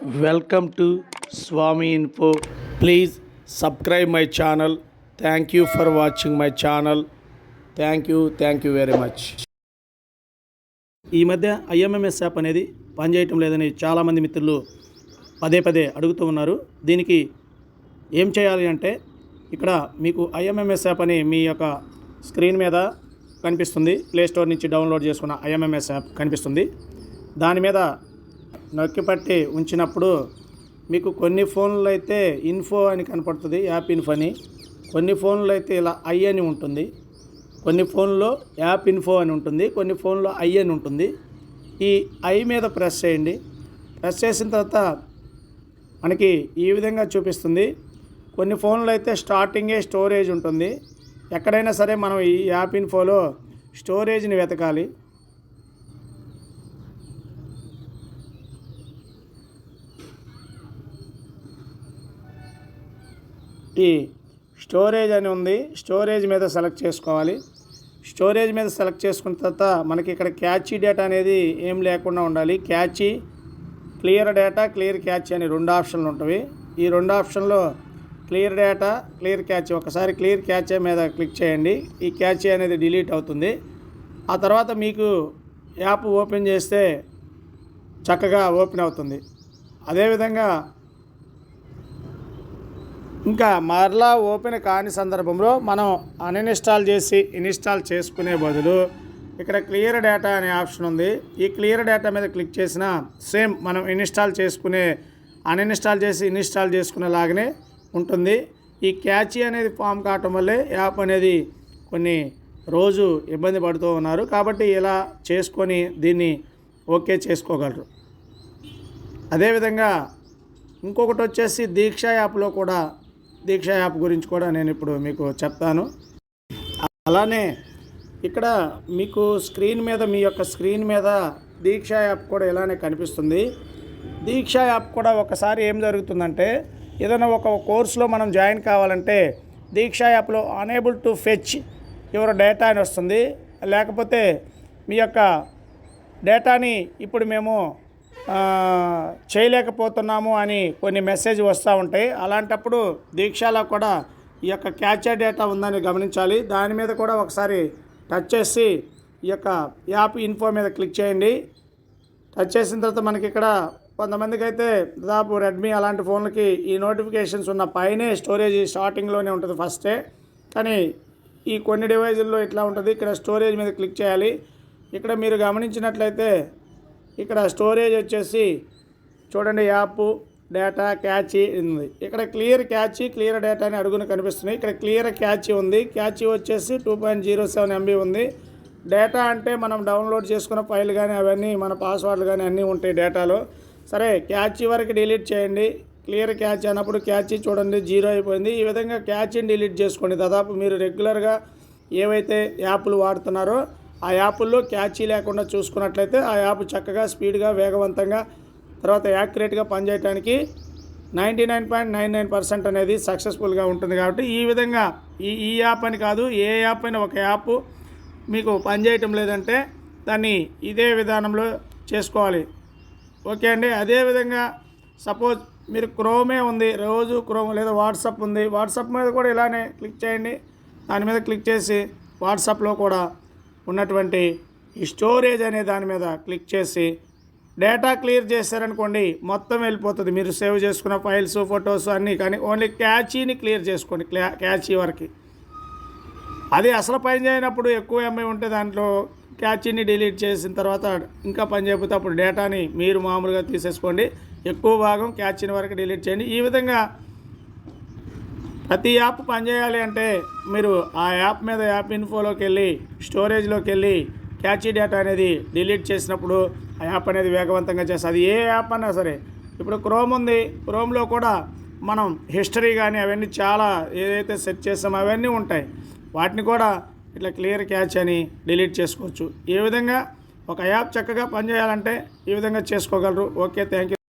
Welcome to Swami info. Please subscribe my channel. Thank you for watching my channel. Thank you thank you very much. ఈ మధ్య IMMS app అనేది పనిచేయటం లేదని చాలామంది మిత్రులు పదే పదే అడుగుతూ ఉన్నారు. దీనికి ఏం చేయాలి అంటే ఇక్కడ మీకు ఐఎంఎంఎస్ యాప్ అని మీ యొక్క స్క్రీన్ మీద కనిపిస్తుంది. ప్లేస్టోర్ నుంచి డౌన్లోడ్ చేసుకున్న ఐఎంఎంఎస్ యాప్ కనిపిస్తుంది. దాని మీద నొక్కిపట్టి ఉంచినప్పుడు మీకు కొన్ని ఫోన్లు అయితే ఇన్ఫో అని కనపడుతుంది యాప్ ఇన్ఫో అని. కొన్ని ఫోన్లు అయితే ఇలా ఐ అని ఉంటుంది. కొన్ని ఫోన్లో యాప్ ఇన్ఫో అని ఉంటుంది కొన్ని ఫోన్లో ఐ అని ఉంటుంది. ఈ ఐ మీద ప్రెస్ చేయండి. ప్రెస్ చేసిన తర్వాత మనకి ఈ విధంగా చూపిస్తుంది. కొన్ని ఫోన్లు అయితే స్టార్టింగే స్టోరేజ్ ఉంటుంది. ఎక్కడైనా సరే మనం ఈ యాప్ ఇన్ఫోలో స్టోరేజ్ని వెతకాలి. ఈ స్టోరేజ్ అని ఉంది. స్టోరేజ్ మీద సెలెక్ట్ చేసుకోవాలి. స్టోరేజ్ మీద సెలెక్ట్ చేసుకున్న తర్వాత మనకి ఇక్కడ క్యాచీ డేటా అనేది ఏం లేకుండా ఉండాలి. Cache clear data clear cache అని రెండు ఆప్షన్లు ఉంటాయి ఈ రెండు ఆప్షన్లో క్లియర్ డేటా క్లియర్ క్యాచ్ ఒకసారి క్లియర్ క్యాచ్ మీద క్లిక్ చేయండి. ఈ క్యాచ్ అనేది డిలీట్ అవుతుంది. ఆ తర్వాత మీకు యాప్ ఓపెన్ చేస్తే చక్కగా ఓపెన్ అవుతుంది. అదేవిధంగా ఇంకా మరలా ఓపెన్ కాని సందర్భంలో మనం అన్ఇన్స్టాల్ చేసి ఇన్స్టాల్ చేసుకునే బదులు ఇక్కడ క్లియర్ డేటా అనే ఆప్షన్ ఉంది. ఈ క్లియర్ డేటా మీద క్లిక్ చేసిన సేమ్ మనం ఇన్స్టాల్ చేసుకునే అన్ఇన్స్టాల్ చేసి ఇన్స్టాల్ చేసుకునేలాగానే ఉంటుంది. ఈ క్యాచీ అనేది ఫామ్ కావటం వల్లే యాప్ అనేది కొన్ని రోజు ఇబ్బంది పడుతూ ఉన్నారు. కాబట్టి ఇలా చేసుకొని దీన్ని ఓకే చేసుకోగలరు. అదేవిధంగా ఇంకొకటి వచ్చేసి దీక్ష యాప్లో కూడా దీక్ష యాప్ గురించి కూడా నేను ఇప్పుడు మీకు చెప్తాను. అలానే ఇక్కడ మీకు స్క్రీన్ మీద మీ యొక్క స్క్రీన్ మీద దీక్ష యాప్ కూడా ఇలానే కనిపిస్తుంది. దీక్ష యాప్ కూడా ఒకసారి ఏం జరుగుతుందంటే ఏదైనా ఒక కోర్సులో మనం జాయిన్ కావాలంటే దీక్ష యాప్లో unable to fetch your data అని వస్తుంది. లేకపోతే మీ యొక్క డేటాని ఇప్పుడు మేము చేయలేకపోతున్నాము అని కొన్ని మెసేజ్ వస్తూ ఉంటాయి. అలాంటప్పుడు దీక్షలో కూడా ఈ యొక్క క్యాచర్ డేటా ఉందని గమనించాలి. దాని మీద కూడా ఒకసారి టచ్ చేసి ఈ యొక్క యాప్ ఇన్ఫో మీద క్లిక్ చేయండి. టచ్ చేసిన తర్వాత మనకి ఇక్కడ కొంతమందికి అయితే దాదాపు రెడ్మీ అలాంటి ఫోన్లకి ఈ నోటిఫికేషన్స్ ఉన్న పైనే స్టోరేజ్ స్టార్టింగ్లోనే ఉంటుంది ఫస్టే. కానీ ఈ కొన్ని డివైజుల్లో ఇట్లా ఉంటుంది. ఇక్కడ స్టోరేజ్ మీద క్లిక్ చేయాలి. ఇక్కడ మీరు గమనించినట్లయితే ఇక్కడ స్టోరేజ్ వచ్చేసి చూడండి యాప్ డేటా క్యాచీ ఉంది. ఇక్కడ క్లియర్ క్యాచీ క్లియర్ డేటా అని అడుగున కనిపిస్తున్నాయి. ఇక్కడ క్లియర్ క్యాచీ ఉంది. క్యాచీ వచ్చేసి two point zero seven MB ఉంది. డేటా అంటే మనం డౌన్లోడ్ చేసుకున్న ఫైల్ కానీ అవన్నీ మన పాస్వర్డ్లు కానీ అన్నీ ఉంటాయి డేటాలో. సరే క్యాచీ వరకు డిలీట్ చేయండి. క్లియర్ క్యాచ్ అన్నప్పుడు క్యాచీ చూడండి జీరో అయిపోయింది. ఈ విధంగా క్యాచీని డిలీట్ చేసుకోండి. దాదాపు మీరు రెగ్యులర్గా ఏవైతే యాప్లు వాడుతున్నారో ఆ యాప్ల్లో క్యాచీ లేకుండా చూసుకున్నట్లయితే ఆ యాప్ చక్కగా స్పీడ్గా వేగవంతంగా తర్వాత యాక్యురేట్గా పనిచేయడానికి ninety nine point nine nine percent అనేది సక్సెస్ఫుల్గా ఉంటుంది కాబట్టి ఈ విధంగా ఈ ఈ యాప్ అని కాదు ఏ యాప్ అయినా ఒక యాప్ మీకు పనిచేయటం లేదంటే దాన్ని ఇదే విధానంలో చేసుకోవాలి. ఓకే అండి? అదేవిధంగా సపోజ్ మీరు క్రోమే ఉంది రోజు క్రోమ్ లేదా వాట్సాప్ ఉంది వాట్సాప్ మీద కూడా ఇలానే క్లిక్ చేయండి. దాని మీద క్లిక్ చేసి వాట్సాప్లో కూడా ఉన్నటువంటి ఈ స్టోరేజ్ అనే దాని మీద క్లిక్ చేసి డేటా క్లియర్ చేశారనుకోండి మొత్తం వెళ్ళిపోతుంది. మీరు సేవ్ చేసుకున్న ఫైల్స్ ఫొటోస్ అన్నీ కానీ ఓన్లీ క్యాచీని క్లియర్ చేసుకోండి క్లా క్యాచీ వరకు. అది అసలు పని చేయనప్పుడు ఎక్కువ ఎంఐ ఉంటే దాంట్లో క్యాచీని డిలీట్ చేసిన తర్వాత ఇంకా పని చేయకపోతే అప్పుడు డేటాని మీరు మామూలుగా తీసేసుకోండి. ఎక్కువ భాగం క్యాచీని వరకు డిలీట్ చేయండి. ఈ విధంగా ప్రతి యాప్ పనిచేయాలి అంటే మీరు ఆ యాప్ మీద యాప్ ఇన్ఫోలోకి వెళ్ళి స్టోరేజ్లోకి వెళ్ళి క్యాచీ డేటా అనేది డిలీట్ చేసినప్పుడు ఆ యాప్ అనేది వేగవంతంగా చేస్తుంది. అది ఏ యాప్ అన్నా సరే. ఇప్పుడు క్రోమ్ ఉంది. క్రోమ్లో కూడా మనం హిస్టరీ కానీ అవన్నీ చాలా ఏదైతే సెట్ చేస్తామో అవన్నీ ఉంటాయి. వాటిని కూడా ఇట్లా క్లియర్ క్యాచ్ అని డిలీట్ చేసుకోవచ్చు. ఈ విధంగా ఒక యాప్ చక్కగా పనిచేయాలంటే ఈ విధంగా చేసుకోగలరు. Okay thank you